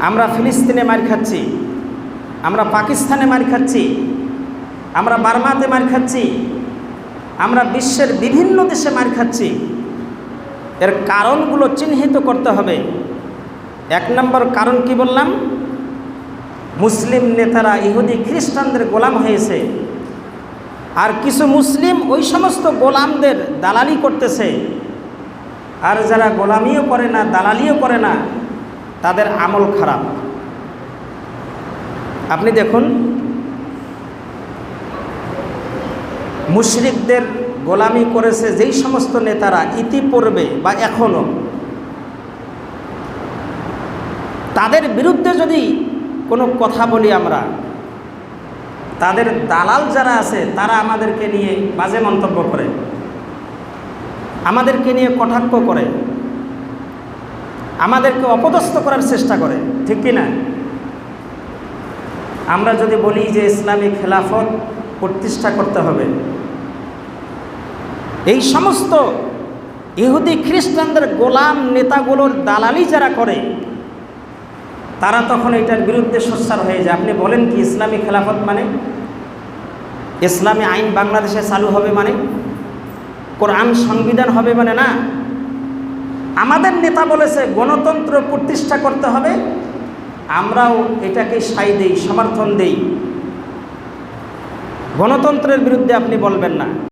আমরা ফিলিস্তিনে মার খাচ্ছি, আমরা পাকিস্তানে মার খাচ্ছি, আমরা বার্মাতে মার খাচ্ছি, আমরা বিশ্বের বিভিন্ন দেশে মার খাচ্ছি। এর কারণগুলো চিহ্নিত করতে হবে। এক নম্বর কারণ কি বললাম? মুসলিম নেতারা ইহুদি খ্রিস্টানদের গোলাম হয়েছে। আর কিছু মুসলিম ওই সমস্ত গোলামদের দালালি করতেছে। আর যারা গোলামিও করে না, দালালিও করে না তাদের আমল খারাপ। আপনি দেখুন, মুশরিকদের গোলামি করেছে যেই সমস্ত নেতারা ইতিপূর্বে বা এখনও তাদের বিরুদ্ধে যদি কোনো কথা বলি আমরা, তাদের দালাল যারা আছে, তারা আমাদেরকে নিয়ে বাজে মন্তব্য করে। আমাদেরকে নিয়ে কটাক্ষ করে। আমাদেরকে অপদস্থ করার চেষ্টা করে, ঠিক কি না আমরা যদি বলি যে ইসলামী খেলাফত প্রতিষ্ঠা করতে হবে, এই সমস্ত ইহুদি খ্রিস্টানদের গোলাম নেতাগুলোর দালালি যারা করে, তারা তখন এটার বিরুদ্ধে সোচ্চার হয়ে যায়। আপনি বলেন কি ইসলামী খেলাফত মানে? ইসলামী আইন বাংলাদেশে চালু হবে মানে? কোরআন সংবিধান হবে মানে না? আমাদের নেতা বলেছে, গণতন্ত্র প্রতিষ্ঠা করতে হবে। আমরাও এটাকে সাই দেই, সমর্থন দেই। গণতন্ত্রের বিরুদ্ধে আপনি বলবেন না।